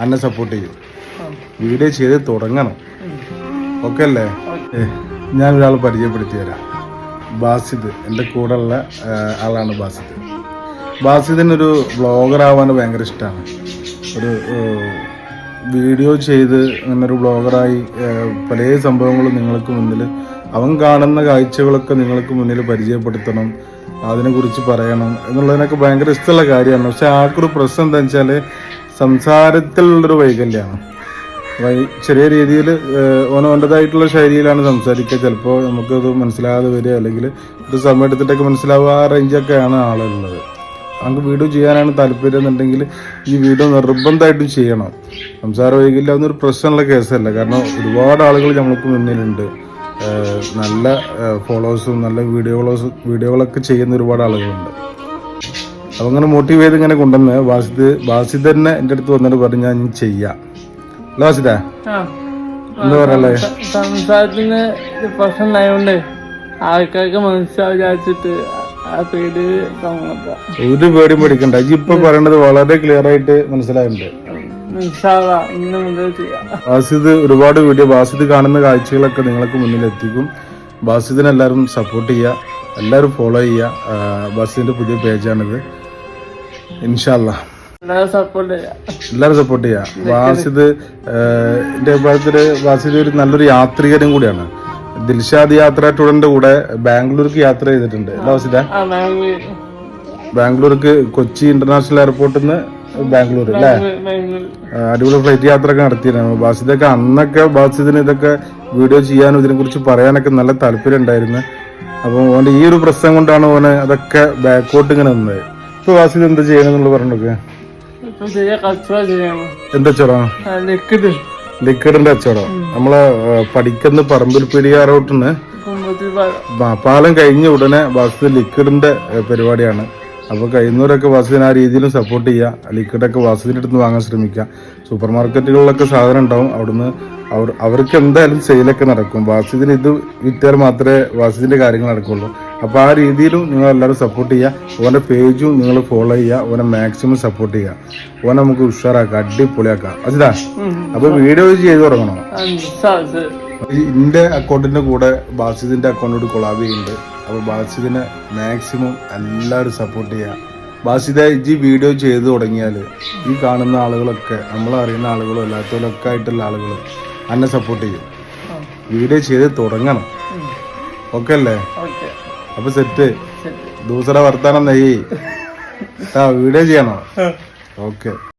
അന്നെ സപ്പോർട്ട് ചെയ്യും. വീഡിയോ ചെയ്ത് തുടങ്ങണം. ഓക്കെ. അല്ലേ ഞാൻ ഒരാൾ പരിചയപ്പെടുത്തി തരാം. ബാസിദ്. എന്റെ കൂടെ ഉള്ള ആളാണ് ബാസിദ്. ബാസിദിനൊരു വ്ളോഗർ ആവാൻ ഭയങ്കര ഇഷ്ടമാണ് ഒരു വീഡിയോ ചെയ്ത് അങ്ങനൊരു ബ്ലോഗറായി വ്ളോഗറായി പല സംഭവങ്ങളും നിങ്ങൾക്ക് മുന്നിൽ അവൻ കാണുന്ന കാഴ്ചകളൊക്കെ നിങ്ങൾക്ക് മുന്നിൽ പരിചയപ്പെടുത്തണം അതിനെക്കുറിച്ച് പറയണം എന്നുള്ളതിനൊക്കെ ഭയങ്കര ഇഷ്ടമുള്ള കാര്യമാണ്. പക്ഷെ ആൾക്കൊരു പ്രശ്നം എന്താ വെച്ചാൽ സംസാരത്തിലുള്ളൊരു വൈകല്യമാണ് ചെറിയ രീതിയിൽ ഓനോന്റെതായിട്ടുള്ള ശൈലിയിലാണ് സംസാരിക്കുക. ചിലപ്പോൾ നമുക്കത് മനസ്സിലാകാതെ വരിക അല്ലെങ്കിൽ ഒരു സമയം എടുത്തിട്ടൊക്കെ മനസ്സിലാവുക ആ റേഞ്ചൊക്കെയാണ് ആളുള്ളത്. നമുക്ക് വീഡിയോ ചെയ്യാനാണ് താല്പര്യം എന്നുണ്ടെങ്കിൽ ഈ വീഡിയോ നിർബന്ധമായിട്ടും ചെയ്യണം. സംസാര വൈകല്യം അതൊന്നൊരു പ്രശ്നമുള്ള കേസല്ല. കാരണം ഒരുപാട് ആളുകൾ നമ്മൾക്ക് മുന്നിലുണ്ട്. നല്ല ഫോളോവേഴ്സും നല്ല വീഡിയോകളോസും വീഡിയോകളൊക്കെ ചെയ്യുന്ന ഒരുപാട് ആളുകളുണ്ട്. അപ്പോൾ അങ്ങനെ മോട്ടീവ് ചെയ്ത് ഇങ്ങനെ കൊണ്ടുവന്ന് വാസിദ് വാസിദ് തന്നെ എന്റെ അടുത്ത് വന്നിട്ട് പറഞ്ഞു ഞാൻ ചെയ്യാം. അല്ല വാസിദ? എന്താ പറയാ സംസാരത്തിന് പ്രശ്നം ഉണ്ടായതുകൊണ്ട് ആൾക്കാർക്ക് മനസ്സിലാവും വിചാരിച്ചിട്ട് ആ പേര് കമ്മത്ത ഒരു പേടിയും പേടിക്കണ്ട. ഇജ്ജ് ഇപ്പൊ പറയണത് വളരെ ക്ലിയർ ആയിട്ട് മനസ്സിലായിട്ടുണ്ട്. വാസിദ് ബാസിദ് ഒരുപാട് വീഡിയോ വാസിദ് കാണുന്ന കാഴ്ചകളൊക്കെ നിങ്ങൾക്ക് മുന്നിൽ എത്തിക്കും. ബാസിദിനെ എല്ലാവരും സപ്പോർട്ട് ചെയ്യുക. എല്ലാവരും ഫോളോ ചെയ്യുക. വാസിദിന്റെ പുതിയ പേജാണിത് ഇൻഷാല്ല എല്ലാവരും സപ്പോർട്ട് ചെയ്യാം. വാസിദ് എന്റെ എന്റെ അഭിപ്രായത്തിൽ വാസിദ് ഒരു നല്ലൊരു യാത്രികനും കൂടിയാണ്. ദിൽഷാദ് യാത്ര ടൂറിന്റെ കൂടെ ബാംഗ്ലൂർക്ക് യാത്ര ചെയ്തിട്ടുണ്ട്. അല്ല ബാംഗ്ലൂർ ബാംഗ്ലൂർക്ക് കൊച്ചി ഇന്റർനാഷണൽ എയർപോർട്ടിൽ നിന്ന് ബാംഗ്ലൂർ അല്ലേ? അടിപൊളി ഫ്ലൈറ്റ് യാത്ര ഒക്കെ നടത്തിയിരുന്നു ബാസിദൊക്കെ അന്നൊക്കെ ബാസിദിന് ഇതൊക്കെ വീഡിയോ ചെയ്യാനും ഇതിനെ കുറിച്ച് പറയാനൊക്കെ നല്ല താല്പര്യം ഉണ്ടായിരുന്നു അപ്പോൾ ഓന്റെ ഈ ഒരു പ്രശ്നം കൊണ്ടാണ് ഓന് അതൊക്കെ ബാക്കോട്ട് ഇങ്ങനെ നിന്നത്. ഇപ്പൊ വാസിൽ എന്താ ചെയ്യണെന്നുള്ള പറഞ്ഞൊക്കെ. എന്താ ലിക്വിഡ് ലിക്വിഡിന്റെ കച്ചവടം. നമ്മളെ പഠിക്കുന്ന പറമ്പിൽ റോട്ടിന് ബ- പാലം കഴിഞ്ഞ ഉടനെ ബാസിദ് ലിക്വിഡിന്റെ പരിപാടിയാണ്. അപ്പൊ കഴിയുന്നവരൊക്കെ വാസുദിനെ ആ രീതിയിലും സപ്പോർട്ട് ചെയ്യുക ലിക്വിഡൊക്കെ വാസുദിന്റെ അടുത്ത് വാങ്ങാൻ ശ്രമിക്കുക സൂപ്പർ മാർക്കറ്റുകളിലൊക്കെ സാധനം ഉണ്ടാവും. അവിടുന്ന് അവർ അവർക്ക് എന്തായാലും സെയിലൊക്കെ നടക്കും. വാസുദിന് ഇത് വിറ്റാൽ മാത്രമേ വാസുദിന്റെ കാര്യങ്ങൾ നടക്കുള്ളൂ. അപ്പോൾ ആ രീതിയിലും നിങ്ങൾ എല്ലാവരും സപ്പോർട്ട് ചെയ്യുക ഓന്റെ പേജും നിങ്ങൾ ഫോളോ ചെയ്യുക ഓനെ മാക്സിമം സപ്പോർട്ട് ചെയ്യുക ഓനെ നമുക്ക് ഉഷാറാക്കുക അടിപൊളിയാക്കാം. അസിതാ അപ്പോൾ വീഡിയോ ചെയ്ത് തുടങ്ങണോ? ഈ ഇന്റെ അക്കൗണ്ടിന്റെ കൂടെ ബാസിദിന്റെ അക്കൗണ്ടോട് കൊളാബ് ചെയ്യുന്നുണ്ട്. അപ്പോൾ ബാസിദിനെ മാക്സിമം എല്ലാവരും സപ്പോർട്ട് ചെയ്യുക ബാസിദ ഇജി വീഡിയോ ചെയ്തു തുടങ്ങിയാൽ ഈ കാണുന്ന ആളുകളൊക്കെ നമ്മൾ അറിയുന്ന ആളുകളും അല്ലാത്തവരൊക്കെ ആയിട്ടുള്ള ആളുകൾ എന്നെ സപ്പോർട്ട് ചെയ്യും. വീഡിയോ ചെയ്ത് തുടങ്ങണം. ഓക്കെ അല്ലേ? അപ്പൊ സെറ്റ് ദൂസറ വർത്താനം നെയ്യ് ആ വീഡിയോ ചെയ്യണോ? ഓക്കെ